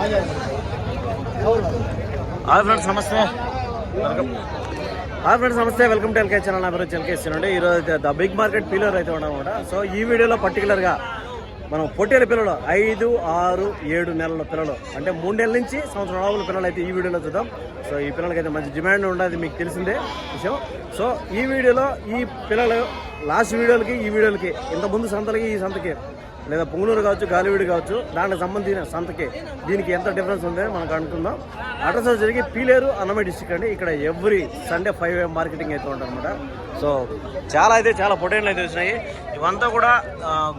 Hi friends నమస్తే. Welcome hi friends నమస్తే welcome to LK channel నా పేరు ఎల్కేసి అండి. ఈరోజు ద బిగ్ మార్కెట్ పిల్లర్ అయితే ఉన్నామన్నమాట సో ఈ వీడియోలో పర్టికులర్గా మనం పొట్టేల పిల్లలు ఐదు ఆరు ఏడు నెలల పిల్లలు అంటే మూడు నెలల నుంచి సంవత్సరం లోపల పిల్లలు అయితే ఈ వీడియోలో చూద్దాం. సో ఈ పిల్లలకి అయితే మంచి డిమాండ్ ఉండదు మీకు తెలిసిందే విషయం. సో ఈ వీడియోలో ఈ పిల్లలు లాస్ట్ వీడియోలకి ఈ వీడియోలకి ఇంత ముందు సంతలకి ఈ సంతకి. లేదా పుంగనూరు కావచ్చు గాలివీడు కావచ్చు దానికి సంబంధించిన సంతకి. దీనికి ఎంత డిఫరెన్స్ ఉందో మనకు అనుకుందాం. అడ్రస్ వచ్చేసరికి పీలేరు అన్నమయ్య డిస్టిక్ అండి. ఇక్కడ every Sunday five a marketing అయితే ఉంటుంది సో చాలా అయితే చాలా పొటైన్లు అయితే వచ్చినాయి. ఇవంతా కూడా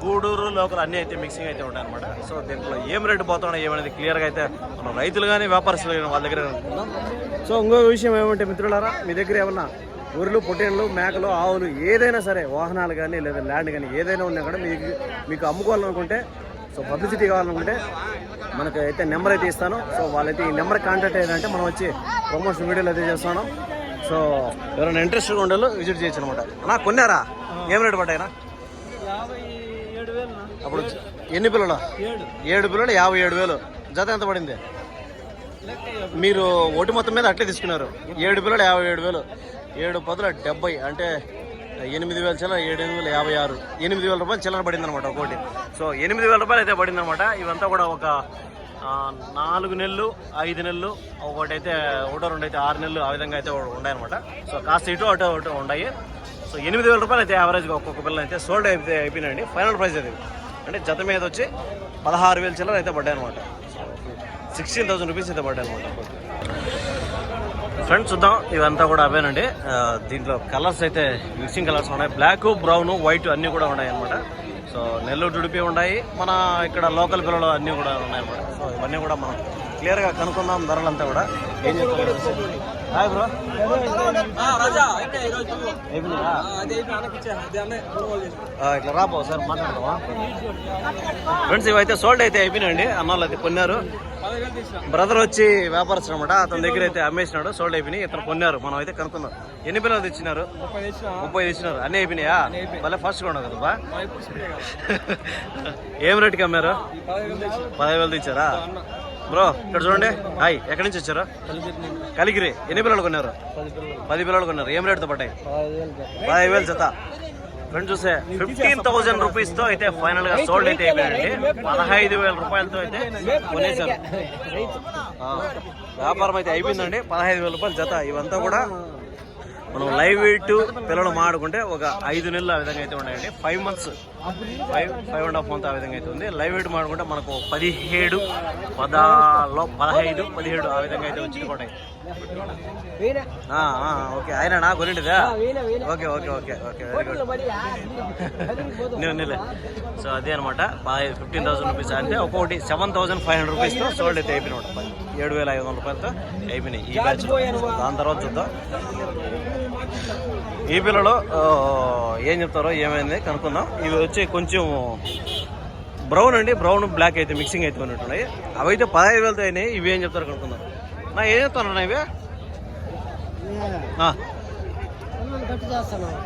గూడూరు లోకల్ అన్నీ అయితే మిక్సింగ్ అయితే ఉంటాయి అనమాట సో దీంట్లో ఏం రేటు పోతున్నాయి ఏమనేది క్లియర్గా అయితే మనం రైతులు కానీ వ్యాపారస్తులు కానీ వాళ్ళ దగ్గర అనుకుందాం సో ఇంకో విషయం ఏమంటే మిత్రులారా మీ దగ్గర ఏమన్నా ఊర్లు పొట్టేళ్ళు మేకలు ఆవులు ఏదైనా సరే వాహనాలు కానీ లేదా ల్యాండ్ కానీ ఏదైనా ఉన్నా కూడా మీకు మీకు అమ్ముకోవాలనుకుంటే సో పబ్లిసిటీ కావాలనుకుంటే మనకు అయితే నెంబర్ అయితే ఇస్తాను. సో వాళ్ళైతే ఈ నెంబర్ కాంటాక్ట్ అయ్యారంటే మనం వచ్చి ప్రమోషన్ వీడియోలు అయితే చేస్తాను సో ఎవరైనా ఇంట్రెస్ట్గా ఉండాలో విజిట్ చేయొచ్చు అనమాట అన్నా కొన్నారా? ఏం రేటు పడ్డాయినా అప్పుడు ఎన్ని పిల్లలు? ఏడు. పిల్లలు యాభై ఏడు వేలు. జత ఎంత పడింది? మీరు ఓటు మొత్తం మీద అట్లే తీసుకున్నారు. ఏడు పిల్లలు యాభై ఏడు వేలు. ఏడు పదుల డెబ్బై అంటే ఎనిమిది వేల చిల్లర ఏడు వేల యాభై ఆరు. ఎనిమిది వేల రూపాయలు చిల్లర పడింది అనమాట ఒకటి. సో ఎనిమిది వేల రూపాయలు అయితే పడింది అనమాట ఇవంతా కూడా ఒక నాలుగు నెలలు ఐదు నెలలు ఒకటి అయితే ఒకటో రెండు అయితే ఆరు నెలలు ఆ విధంగా అయితే ఉన్నాయన్నమాట. సో కాస్త ఇటు అటు అటు ఉన్నాయి సో ఎనిమిది వేల రూపాయలు అయితే యావరేజ్గా ఒక్కొక్క పిల్లలు అయితే సోల్డ్ అయితే అయిపోయినాయండి. ఫైనల్ ప్రైస్ అది. అంటే జత మీద వచ్చి పదహారు వేల చిల్లర అయితే పడ్డాయి అనమాట సిక్స్టీన్ థౌసండ్ రూపీస్ అయితే పడ్డాయి అనమాట ఫ్రెండ్స్ చూద్దాం. ఇవంతా కూడా అవేనండి. దీంట్లో కలర్స్ అయితే మిక్సింగ్ కలర్స్ ఉన్నాయి. బ్లాక్ బ్రౌన్ వైట్ అన్నీ కూడా ఉన్నాయి అనమాట సో నెల్లూరు డుడిపి ఉన్నాయి. మన ఇక్కడ లోకల్ పిల్లలు అన్నీ కూడా ఉన్నాయన్నమాట. సో ఇవన్నీ కూడా మనం క్లియర్గా కనుక్కుందాం ధరలంతా కూడా. ఏం చెప్తారు హాయ్ బ్రో. ఇట్లా రాబో సార్ మాట్లాడదామా? ఫ్రెండ్స్ ఇవైతే సోల్డ్ అయితే అయిపోయినాయండి. అన్నోళ్ళు అయితే కొన్నారు. బ్రదర్ వచ్చి వ్యాపారస్తుడు అనమాట అతని దగ్గర అయితే అమ్మేసినాడు. సోల్డ్ అయిపోయినాయి. ఇతను కొన్నారు. మనం అయితే కనుక్కుందాం. ఎన్ని పిల్లలు తెచ్చినారు? ముప్పై తెచ్చిన ముప్పై తెచ్చినారు అన్నీ అయిపోయినాయా? మళ్ళీ ఫస్ట్ కూడా కదా ఏం రేటుకి అమ్మారు? పదహైదు వేలు తెచ్చారా? బ్రో ఇక్కడ చూడండి. హాయ్ ఎక్కడి నుంచి వచ్చారు? కలిగిరి. ఎన్ని పిల్లలు కొన్నారు? పది పిల్లలు కొన్నారు. ఏం రేటుతో పడ్డాయి? పదహైదు వేలు పదహైదు వేలు జత. ఫ్రెండ్ చూసే ఫిఫ్టీన్ థౌసండ్ రూపీస్తో అయితే ఫైనల్గా సోల్డ్ అయితే అయిపోయాయండి పదహైదు వేల రూపాయలతో అయితే కొనేశారు. వ్యాపారం అయితే అయిపోయిందండి. పదహైదు వేల రూపాయలు జత. ఇవంతా కూడా మనం లైవ్ వెయిట్ పిల్లలు మాడుకుంటే ఒక ఐదు నెలలు ఆ విధంగా అయితే ఉన్నాయండి. Five months five five and half month ఆ విధంగా అయితే ఉంది లైవ్ వెయిట్ మాడుకుంటే మనకు పదిహేడు పదాలో పదహైదు పదిహేడు ఆ విధంగా అయితే వచ్చి కూడా ఓకే. ఆయన నా కొనింటిదా okay okay okay okay very good నీవు నీలే సో అదే అనమాట ఫిఫ్టీన్ థౌసండ్ రూపీస్ అంటే ఒక్కొక్కటి సెవెన్ థౌసండ్ ఫైవ్ హండ్రెడ్ రూపీస్తో సోల్డ్ అయితే అయిపోయినాడు ఏడు వేల ఐదు వందల రూపాయలతో అయిపోయినాయి ఈ బ్యాచ్ దాని తర్వాత చూద్దాం. ఈ పిల్లలు ఏం చెప్తారో ఏమైంది కనుక్కుందాం. ఇవి వచ్చి కొంచెం బ్రౌన్ అండి. బ్రౌన్ బ్లాక్ అయితే మిక్సింగ్ అయితే ఉన్నట్టున్నాయి అవి అయితే పదహైదు వేలతో అయినాయి. ఇవి ఏం చెప్తారు కనుక్కుందాం. నా ఏం చెప్తాను ఇవి?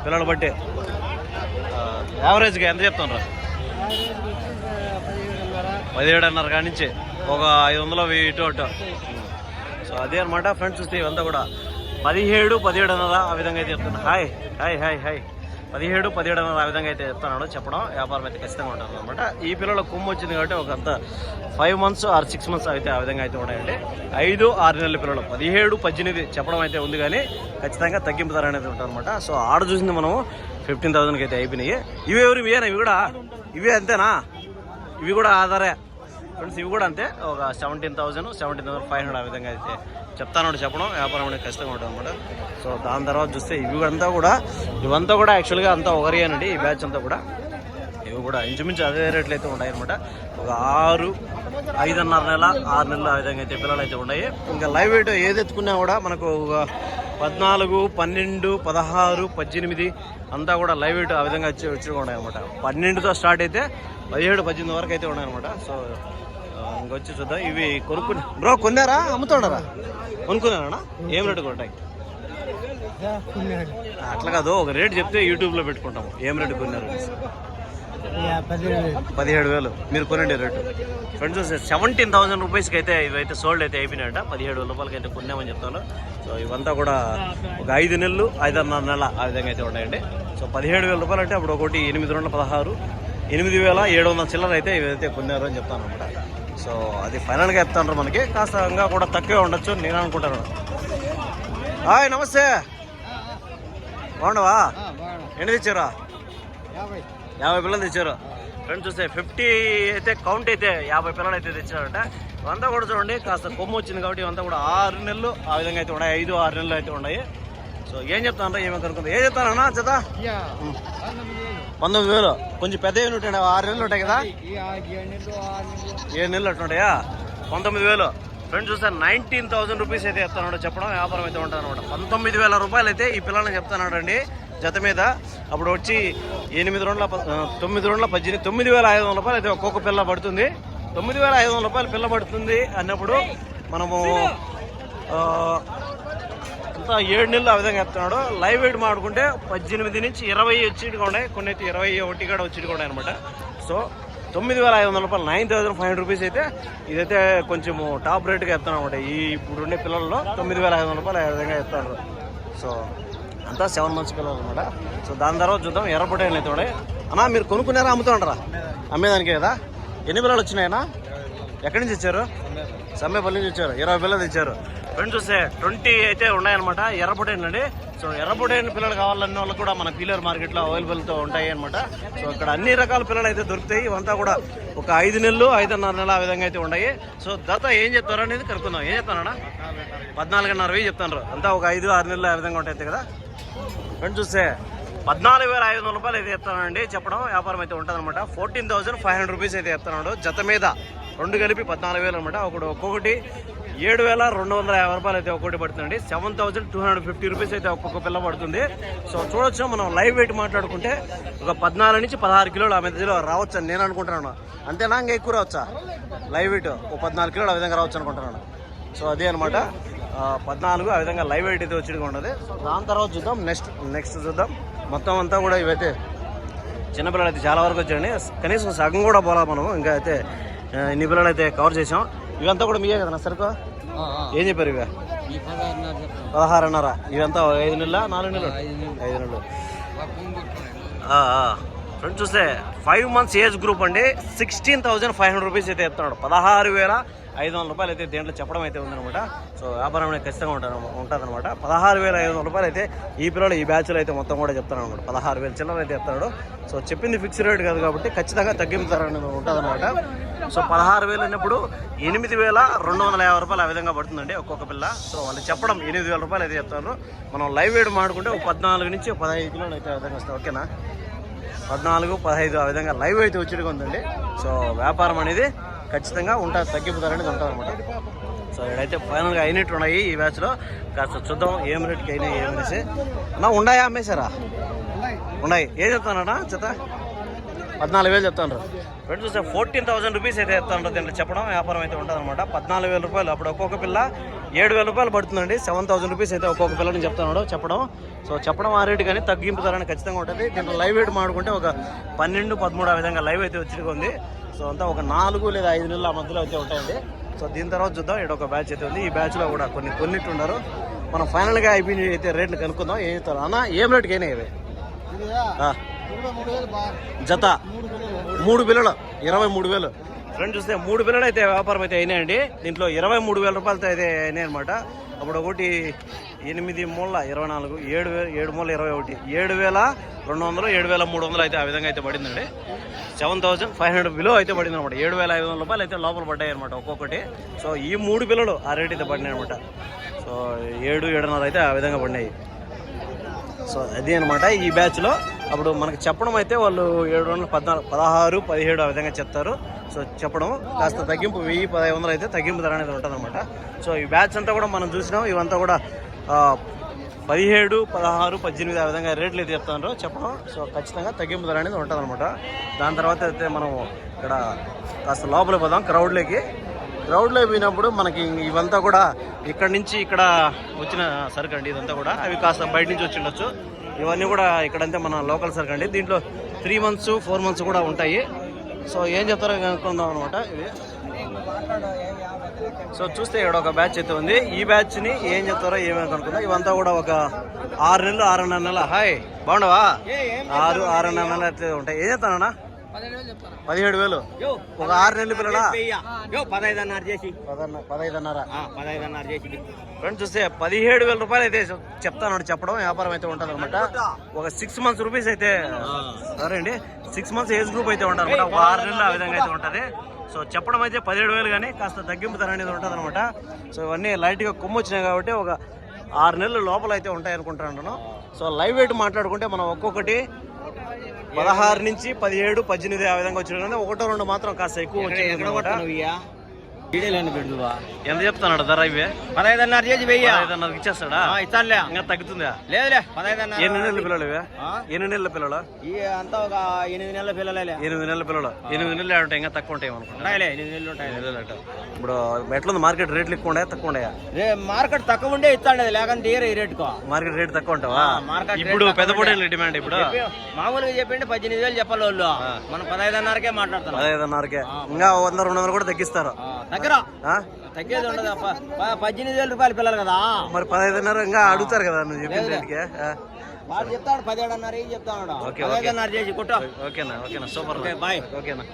పిల్లలు బట్టి యావరేజ్గా ఎంత చెప్తాను పదిహేడున్నర కాడి నుంచి. ఒక ఐదు వందలు వెయ్యి ఇటు అటు. సో అదే అనమాట ఫ్రెండ్స్ చూస్తే ఇవంతా కూడా. పదిహేడు పదిహేడున్నర ఆ విధంగా అయితే చెప్తాను హాయ్ హాయ్ హాయ్ హాయ్. పదిహేడు పదిహేడు పదిహేడున్నర ఆ విధంగా అయితే చెప్తున్నాడు చెప్పడం వ్యాపారం అయితే ఖచ్చితంగా ఉంటుంది అనమాట ఈ పిల్లల కొమ్ము వచ్చింది కాబట్టి ఒక అంత five months or six months అయితే ఆ విధంగా అయితే ఉన్నాయండి. ఐదు ఆరు నెలల పిల్లలు. పదిహేడు పద్దెనిమిది చెప్పడం అయితే ఉంది కానీ ఖచ్చితంగా తగ్గింపు ధర అనేది ఉంటుంది అనమాట సో ఆడ చూసింది మనము ఫిఫ్టీన్ థౌసండ్కి అయితే అయిపోయినాయి. ఇవి ఎవరు ఇవేనా ఇవి కూడా? ఇవి అంతేనా? ఇవి కూడా ఆధారే. ఫ్రెండ్స్ ఇవి కూడా అంతే. ఒక seventeen thousand seventeen thousand five hundred ఆ విధంగా అయితే చెప్తాను చెప్పడం వ్యాపారం అనేది ఖచ్చితంగా ఉంటుంది అనమాట సో దాని తర్వాత చూస్తే ఇవి అంతా కూడా ఇవంతా కూడా యాక్చువల్గా అంతా ఒకరియేనండి ఈ బ్యాచ్ అంతా కూడా. ఇవి కూడా ఇంచుమించు అదే రేట్లు అయితే ఉన్నాయి అనమాట ఒక ఆరు ఐదున్నర నెల ఆరు నెలలు ఆ విధంగా అయితే పిల్లలు అయితే ఉన్నాయి. ఇంకా లైవ్ వెయిట్ ఏది ఎత్తుకున్నా కూడా మనకు ఒక పద్నాలుగు పన్నెండు పదహారు పద్దెనిమిది అంతా కూడా లైవ్ వెయిట్ ఆ విధంగా వచ్చి వచ్చి ఉన్నాయి అనమాట పన్నెండుతో స్టార్ట్ అయితే పదిహేడు పద్దెనిమిది వరకు అయితే ఉన్నాయి అనమాట సో ఇంకొచ్చి చూద్దాం. ఇవి కొనుక్కుని బ్రో కొన్నారా? అమ్ముతాడారా? కొనుక్కున్నారా ఏం రేటు కొట్టాయి అట్లా కాదు ఒక రేట్ చెప్తే యూట్యూబ్లో పెట్టుకుంటాము. ఏం రేటు కొన్నారు? పదిహేడు వేలు. మీరు కొనండి రేటు. ఫ్రెండ్స్ సెవెంటీన్ థౌసండ్ రూపీస్కి అయితే ఇవైతే సోల్డ్ అయితే అయిపోయినాయంట. పదిహేడు వేల రూపాయలకి అయితే కొన్నామని చెప్తాను. సో ఇవంతా కూడా ఒక ఐదు నెలలు ఐదున్నర నెల ఆ విధంగా అయితే ఉన్నాయండి. సో పదిహేడు వేల రూపాయలు అంటే అప్పుడు ఒకటి ఎనిమిది రెండు పదహారు ఎనిమిది వేల ఏడు వందల చిల్లర అయితే ఇవైతే కొన్నారు అని చెప్తాను అనమాట సో అది ఫైనల్గా చెప్తాను మనకి. కాస్త ఇంకా కూడా తక్కువే ఉండొచ్చు నేను అనుకుంటాను. హాయ్ నమస్తే. బాగుండవా ఎన్ని తెచ్చారా? యాభై. పిల్లలు తెచ్చారు. ఫ్రెండ్స్ చూస్తే ఫిఫ్టీ అయితే కౌంట్ అయితే యాభై పిల్లలు అయితే తెచ్చారంట ఇవంతా కూడా చూడండి కాస్త కొమ్ము వచ్చింది కాబట్టి ఇవంతా కూడా ఆరు నెలలు ఆ విధంగా అయితే ఉన్నాయి. ఐదు ఆరు నెలలు అయితే ఉన్నాయి. సో ఏం చెప్తానరా ఏమేమి కనుక్కుంది? ఏం చెప్తానన్నా జత? పంతొమ్మిది వేలు. కొంచెం పెద్ద ఉంటాయి ఆరు నెలలు ఉంటాయి కదా? ఏడు నెలలు అట్లుంటాయా? పంతొమ్మిది వేలు. ఫ్రెండ్స్ చూస్తే నైన్టీన్ థౌసండ్ రూపీస్ అయితే చెప్తాను చెప్పడం వ్యాపారం అయితే ఉంటుంది అనమాట పంతొమ్మిది వేల రూపాయలు అయితే ఈ పిల్లల్ని చెప్తాను అండి జత మీద. అప్పుడు వచ్చి ఎనిమిది రెండుల ప- తొమ్మిది రెండుల పద్దెనిమిది తొమ్మిది వేల ఐదు వందల రూపాయలు అయితే ఒక్కొక్క పిల్ల పడుతుంది. తొమ్మిది వేల ఐదు వందల రూపాయలు పిల్ల పడుతుంది అన్నప్పుడు మనము ఆ, ఏడు నెలలు ఆ విధంగా ఎత్తున్నాడు. లైవ్ వెయిట్ మాడుకుంటే పద్దెనిమిది నుంచి ఇరవై వచ్చేటి ఉన్నాయి. కొన్ని అయితే ఇరవై ఒకటి కూడా వచ్చేటి కూడా అనమాట సో తొమ్మిది వేల ఐదు వందల రూపాయలు nine thousand five hundred rupees అయితే ఇదైతే కొంచెం టాప్ రేట్గా చెప్తాను అనమాట ఈ ఇప్పుడుండే పిల్లల్లో తొమ్మిది వేల ఐదు వందల రూపాయలు ఆ విధంగా ఎత్తారు. సో అంతా సెవెన్ మంత్స్ పిల్లలు అనమాట సో దాని తర్వాత చూద్దాం ఎర్రపొట్టేలు అయితే ఉన్నాయి అన్నా మీరు కొనుక్కున్నారా అమ్ముతుంటారా అమ్మేదానికి కదా? ఎన్ని పిల్లలు వచ్చినాయనా ఎక్కడి నుంచి ఇచ్చారు? సమ్మెపల్లి నుంచి ఇచ్చారు. ఇరవై పిల్లలు ఇచ్చారు ఫ్రెండ్స్ చూస్తే ట్వంటీ అయితే ఉన్నాయన్నమాట. ఎర్రపొటైన్ అండి. సో ఎర్రపొటైన్ పిల్లలు కావాలన్న వాళ్ళు కూడా మన పీలర్ మార్కెట్లో అవైలబుల్తో ఉంటాయి అనమాట సో ఇక్కడ అన్ని రకాల పిల్లలు అయితే దొరుకుతాయి. ఇవంతా కూడా ఒక ఐదు నెలలు ఐదున్నర నెలలు ఆ విధంగా అయితే ఉన్నాయి సో దత ఏం చెప్తారు అనేది కనుక్కుందాం. ఏం చెప్తానా పద్నాలుగున్నర వెయ్యి చెప్తాను. అంతా ఒక ఐదు ఆరు నెలలు ఆ విధంగా ఉంటాయి కదా? ఫ్రెండ్స్ చూస్తే పద్నాలుగు వేల ఐదు వందల రూపాయలు అయితే చెప్తానండి. చెప్పడం వ్యాపారం అయితే ఉంటుందన్నమాట. Fourteen thousand five hundred rupees అయితే చెప్తున్నాడు జత మీద రెండు కలిపి పద్నాలుగు వేలు అనమాట ఒకటి ఒక్కొక్కటి ఏడు వేల రెండు వందల యాభై రూపాయలు అయితే ఒక్కొక్కటి పడుతుందండి. Seven thousand two hundred fifty rupees అయితే ఒక్కొక్క పిల్ల పడుతుంది. సో చూడొచ్చు మనం లైవ్ వెయిట్ మాట్లాడుకుంటే ఒక పద్నాలుగు నుంచి పదహారు కిలోలు ఆ మధ్యలో రావచ్చు అని నేను అనుకుంటున్నాను. అంతేనా? ఇంకా ఎక్కువ రావచ్చా? లైవ్ వెయిట్ ఒక పద్నాలుగు కిలోలు ఆ విధంగా రావచ్చు అనుకుంటున్నాను. సో అదే అనమాట పద్నాలుగు ఆ విధంగా లైవ్ వెయిట్ అయితే వచ్చి ఉండదు దాని తర్వాత చూద్దాం నెక్స్ట్ నెక్స్ట్ చూద్దాం. మొత్తం అంతా కూడా ఇవైతే చిన్నపిల్లలు అయితే చాలా వరకు వచ్చాయండి. కనీసం సగం కూడా పోలా మనం ఇంకా అయితే ఇన్ని పిల్లలు అయితే కవర్ చేసాం. ఇవంతా కూడా మీయే కదా సరుకు? ఏం చెప్పారు ఇవి? పదహారున్నర ఇవంతా ఐదు నెలల? నాలుగు నెలలు? ఐదు నెలలు. ఫ్రెండ్స్ చూస్తే ఫైవ్ మంత్స్ ఏజ్ గ్రూప్ అండి. Sixteen thousand five hundred rupees అయితే చెప్తున్నాడు పదహారు వేల ఐదు వందల రూపాయలు అయితే దేంట్లో చెప్పడం అయితే ఉందనమాట సో వ్యాపారం అనేది ఖచ్చితంగా ఉంటాను ఉంటుందన్నమాట. పదహారు వేల ఐదు వందల రూపాయలు అయితే ఈ పిల్లలు ఈ బ్యాచ్లో అయితే మొత్తం కూడా చెప్తాను అనమాట పదహారు వేల చిల్లర అయితే చెప్తాడు సో చెప్పింది ఫిక్స్ రేట్ కాదు కాబట్టి ఖచ్చితంగా తగ్గింపుతారని ఉంటుందన్నమాట. సో పదహారు వేలు అన్నప్పుడు ఎనిమిది వేల రెండు వందల యాభై రూపాయలు ఆ విధంగా పడుతుందండి ఒక్కొక్క పిల్ల. సో వాళ్ళు చెప్పడం ఎనిమిది వేల రూపాయలు అయితే చెప్తారు మనం లైవ్ వేడి మాడుకుంటే ఒక పద్నాలుగు నుంచి పదహైదు కిలోలు అయితే ఆ విధంగా వస్తాయి ఓకేనా? పద్నాలుగు పదహైదు ఆ విధంగా లైవ్ అయితే వచ్చేట్టుగా ఉందండి. సో వ్యాపారం అనేది ఖచ్చితంగా ఉంటుంది తగ్గింపు ధర అనేది ఉంటుంది అనమాట సో ఇక్కడైతే ఫైనల్గా అయినట్టు ఉన్నాయి ఈ బ్యాచ్లో కాస్త చూద్దాం ఏం రేట్కి అయినాయి ఏమనేసి అన్నా ఉన్నాయా? అమ్మేశారా? ఉన్నాయి. ఏం చెప్తానన్నా చెత్త? పద్నాలుగు వేలు చెప్తాను ఫ్రెండ్స్ చూస్తే ఫోర్టీన్ థౌసండ్ రూపీస్ అయితే చెప్తాను దీంట్లో చెప్పడం. వ్యాపారం అయితే ఉంటుంది అనమాట పద్నాలుగు వేల రూపాయలు అప్పుడు ఒక్కొక్క పిల్ల ఏడు వేల రూపాయలు పడుతుందండి. సెవెన్ థౌసండ్ రూపీస్ అయితే ఒక్కొక్క పిల్లని చెప్తున్నాడు చెప్పడం. సో చెప్పడం ఆ రేటు కానీ తగ్గింపు ధరని ఖచ్చితంగా ఉంటుంది. దీంట్లో లైవ్ వెయిట్ మాడుకుంటే ఒక పన్నెండు పదమూడు ఆ విధంగా లైవ్ అయితే వచ్చి ఉంది. సో అంతా ఒక నాలుగు లేదా ఐదు నెలల మధ్యలో అయితే ఉంటాయండి. సో దీని తర్వాత చూద్దాం. ఇక్కడ ఒక బ్యాచ్ అయితే ఉంది. ఈ బ్యాచ్లో కూడా కొన్ని కొన్నిట్టు ఉన్నారు. మనం ఫైనల్గా అయిపోయిన అయితే రేట్లు కనుక్కుందాం. ఏం చెప్తారు? అన్న ఏం రేటుకి అయినాయి ఇవి? జత. మూడు పిల్లలు. మూడు పిల్లలు ఇరవై మూడు వేలు. ఫ్రెండ్ చూస్తే మూడు పిల్లలు అయితే వ్యాపారం అయితే అయినాయండి. దీంట్లో ఇరవై మూడు వేల రూపాయలతో అయితే అయినాయి అనమాట అప్పుడు ఒకటి ఎనిమిది మూల ఇరవై నాలుగు ఏడు వేల ఏడు మూల ఇరవై ఒకటి ఏడు వేల రెండు వందలు ఏడు వేల మూడు వందలు అయితే ఆ విధంగా అయితే పడిందండి. Seven thousand five hundred below అయితే పడింది అనమాట ఏడు వేల ఐదు వందల రూపాయలు అయితే లోపల పడ్డాయి అనమాట ఒక్కొక్కటి. సో ఈ మూడు పిల్లలు ఆ రేట్ అయితే పడినాయి అనమాట సో ఏడు ఏడున్నర అయితే ఆ విధంగా పడినాయి. సో అది అనమాట ఈ బ్యాచ్లో అప్పుడు మనకు చెప్పడం అయితే వాళ్ళు ఏడు వందల పద్నాలుగు పదహారు పదిహేడు ఆ విధంగా చెప్తారు. సో చెప్పడం కాస్త తగ్గింపు వెయ్యి పదహైదు వందలు అయితే తగ్గింపు ధర అనేది ఉంటుందన్నమాట. సో ఈ బ్యాచ్ అంతా కూడా మనం చూసినాం. ఇవంతా కూడా పదిహేడు పదహారు పద్దెనిమిది ఆ విధంగా రేట్లు అయితే చెప్తారు చెప్పడం సో ఖచ్చితంగా తగ్గింపు ధర అనేది ఉంటుందన్నమాట. దాని తర్వాత అయితే మనం ఇక్కడ కాస్త లోపలికి పోదాం క్రౌడ్లోకి గ్రౌండ్లో పోయినప్పుడు మనకి ఇవంతా కూడా ఇక్కడ నుంచి ఇక్కడ వచ్చిన సరుకు అండి ఇదంతా కూడా. అవి కాస్త బయట నుంచి వచ్చి ఉండొచ్చు. ఇవన్నీ కూడా ఇక్కడంతా మన లోకల్ సరుకు అండి. దీంట్లో త్రీ మంత్స్ ఫోర్ మంత్స్ కూడా ఉంటాయి. సో ఏం చెప్తారో కనుక్కుందాం అనమాట ఇవి. సో చూస్తే ఇక్కడ ఒక బ్యాచ్ అయితే ఉంది. ఈ బ్యాచ్ని ఏం చెప్తారో ఏమేమి కనుక్కుందాం. ఇవంతా కూడా ఒక ఆరు నెలలు ఆరున్నర నెలల. హాయ్ బాగుండవా ఆరు ఆరున్నర నెలలు అయితే ఉంటాయి. ఏం చెప్తానన్నా? పదిహేడు వేలు ఒక ఆరు నెలలు పిల్లలా? పదహైదున్నర చేసి. పదహైదున్నర. పదహైదున్నర చేసి. ఫ్రెండ్స్ చూస్తే పదిహేడు వేల రూపాయలు అయితే చెప్తాను చెప్పడం వ్యాపారం అయితే ఉంటుంది అనమాట ఒక సిక్స్ మంత్స్ రూపీస్ అయితే సరే అండి. సిక్స్ మంత్స్ ఏజ్ గ్రూప్ అయితే ఉంటుంది అనమాట ఒక ఆరు నెలలు ఆ విధంగా అయితే ఉంటుంది. సో చెప్పడం అయితే పదిహేడు వేలు కానీ కాస్త తగ్గింపు ధర అనేది ఉంటుంది అనమాట సో ఇవన్నీ లైట్గా కొమ్ము వచ్చినాయి కాబట్టి ఒక ఆరు నెలల లోపల అయితే ఉంటాయి అనుకుంటున్నాను సో లైవ్ వెయిట్ మాట్లాడుకుంటే మనం ఒక్కొక్కటి పదహారు నుంచి పదిహేడు పద్దెనిమిది ఆ విధంగా వచ్చిన ఒకటో రెండు మాత్రం కాస్త ఎక్కువ వచ్చింది పెడుదువా ఎంత చెప్తున్నాడు ధర ఇవే? పదహైదున్నర చేసి వెయ్యి. ఇచ్చేస్తాడా? ఇస్తానులే. ఇంకా తగ్గుతుందా? లేదులే పదహైదున్నర ఎన్ని నెలల పిల్లలు ఇవే? ఎన్ని నెలల పిల్లలు? ఈ అంతా ఒక ఎనిమిది నెలల పిల్లలే ఎనిమిది నెలల పిల్లలు. ఎనిమిది నెలలు ఉంటాయి ఇంకా తక్కువ ఉంటాయి అనుకుంటా. ఎనిమిది నెలలు ఉంటాయి. ఎనిమిది నెలలు అంట ఇప్పుడు ఎట్లుంది? మార్కెట్ రేట్లు ఎక్కువ ఉన్నాయా తక్కువ ఉన్నాయా? రే మార్కెట్ తక్కువ ఉండే ఇస్తాండి లేకుంటే ఈ రేటుకో. మార్కెట్ రేట్ తక్కువ ఉంటావా? మార్కెట్ ఇప్పుడు రేట్ పెద్ద పొడేళ్ళ డిమాండ్ ఇప్పుడు? మామూలుగా చెప్పిండి పద్దెనిమిది వేలు చెప్పాలి వాళ్ళు. మనం పదహైదున్నరకే మాట్లాడుతున్నాం. పదహైదున్నరకే ఇంకా వంద రెండు వందలు కూడా తగ్గిస్తారు. దగ్గర? తగ్గేది ఉండదు పద్దెనిమిది వేల రూపాయలు పిల్లలు కదా. మరి పదహైదున్నర ఇంకా అడుగుతారు కదా నువ్వు చెప్పిన రేట్కి? వాడు చెప్తాడు పదిహేడున్నర ఏం చెప్తాడు ఓకే, పదహైదున్నర చేసి కొట్టు. ఓకేనా ఓకేనా సూపర్ బాయ్. ఓకేనా.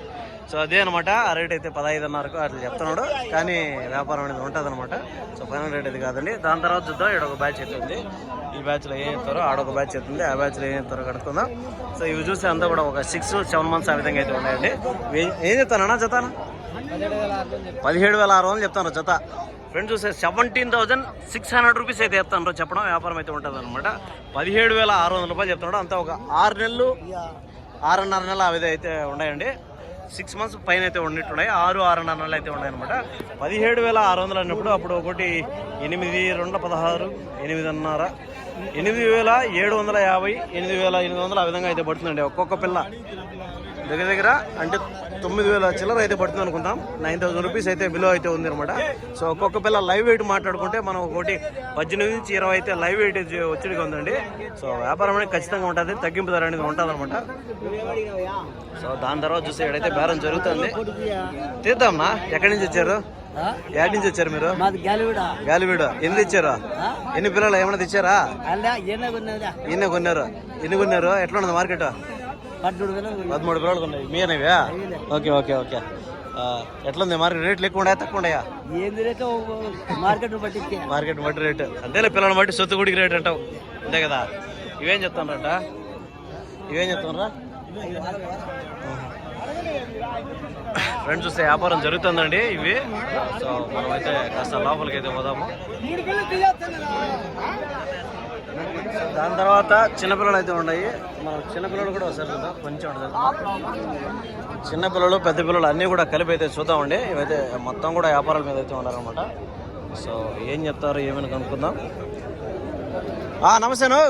సో అదే అనమాట ఆ రేట్ అయితే పదహైదున్నరకు అట్లా చెప్తున్నాడు. కానీ వ్యాపారం అనేది ఉంటుంది అనమాట సో ఫైనల్ రేట్ ఇది కాదండి. దాని తర్వాత చూద్దాం ఇక్కడ ఒక బ్యాచ్ అయితే ఉంది. ఈ బ్యాచ్లో ఏం చెప్తారో ఆడొక బ్యాచ్ అవుతుంది ఆ బ్యాచ్లో ఏం చెప్తారో కడుక్కుందాం సో ఇవి చూస్తే అంతా కూడా ఒక సిక్స్ సెవెన్ మంత్స్ ఆ విధంగా అయితే ఉన్నాయండి. ఏం చెప్తానన్నా జతానా? పదిహేడు వేల ఆరు వందలు చెప్తాను జత ఫ్రెండ్స్ చూస్తే seventeen thousand six hundred rupees అయితే చెప్తాను చెప్పడం వ్యాపారం అయితే ఉంటుంది అనమాట పదిహేడు వేల ఆరు వందల రూపాయలు చెప్తున్నాడు. అంతా ఒక ఆరు నెలలు ఆరున్నర నెలలు అవి అయితే ఉన్నాయండి. సిక్స్ మంత్స్ పైన అయితే ఉండిట్టున్నాయి ఆరు ఆరున్నర నెలలు అయితే ఉన్నాయి అనమాట పదిహేడు వేల ఆరు వందలు అన్నప్పుడు అప్పుడు ఒకటి ఎనిమిది రెండు పదహారు ఎనిమిదిన్నర ఎనిమిది వేల ఏడు వందల యాభై ఎనిమిది వేల ఎనిమిది వందలు ఆ విధంగా అయితే పడుతుందండి ఒక్కొక్క పిల్ల. దగ్గర దగ్గర అంటే తొమ్మిది వేల చిల్లర అయితే పడుతుంది అనుకుంటాం. నైన్ థౌసండ్ రూపీస్ అయితే బిలో అయితే ఉంది అనమాట సో ఒక్కొక్క పిల్ల లైవ్ వెయిట్ మాట్లాడుకుంటే మనం ఒకటి పద్దెనిమిది నుంచి ఇరవై అయితే లైవ్ వెయిట్ వచ్చేదిగా ఉందండి. సో వ్యాపారం అనేది ఖచ్చితంగా ఉంటుంది తగ్గింపు ధర అనేది ఉంటుంది అనమాట సో దాని తర్వాత చూస్తే ఇక్కడైతే బేరం జరుగుతుంది. తీద్దాంనా ఎక్కడి నుంచి వచ్చారు? ఎక్కడి నుంచి వచ్చారు మీరు? గాలివిడ. ఎన్ని తెచ్చారు? ఎన్ని పిల్లలు ఏమైనా తెచ్చారా? ఎన్ని కొన్నారు. ఎన్ని కొన్నారు. ఎట్లా ఉన్నది మార్కెట్ పద్మూడు పిల్లలు ఉన్నాయి. మీ అనేవా ఓకే ఓకే ఓకే. ఎట్లుంది మార్కెట్ రేట్లు ఎక్కువ ఉన్నాయా తక్కువ ఉన్నాయా? ఏంది రేటు మార్కెట్ బట్టి మార్కెట్ బట్టి రేటు. అంతేలే పిల్లల బట్టి సొత్తు గుడికి రేట్ అంటావు. అంతే కదా? ఇవేం చెప్తానరట ఇవేం చెప్తానరా ఫ్రెండ్స్ చూస్తే వ్యాపారం జరుగుతుందండి ఇవి. సో మనం అయితే కాస్త లోపలికి అయితే పోదాము దాని తర్వాత చిన్నపిల్లలు అయితే ఉన్నాయి. మనం చిన్నపిల్లలు కూడా ఒకసారి చూద్దాం. కొంచెం ఉంటుంది చిన్నపిల్లలు పెద్ద పిల్లలు అన్నీ కూడా కలిపి అయితే చూద్దామండి ఇవైతే మొత్తం కూడా వ్యాపారాల మీద అయితే ఉన్నారనమాట సో ఏం చెప్తారు ఏమైనా కనుక్కుందాం. నమస్తే నమస్తేను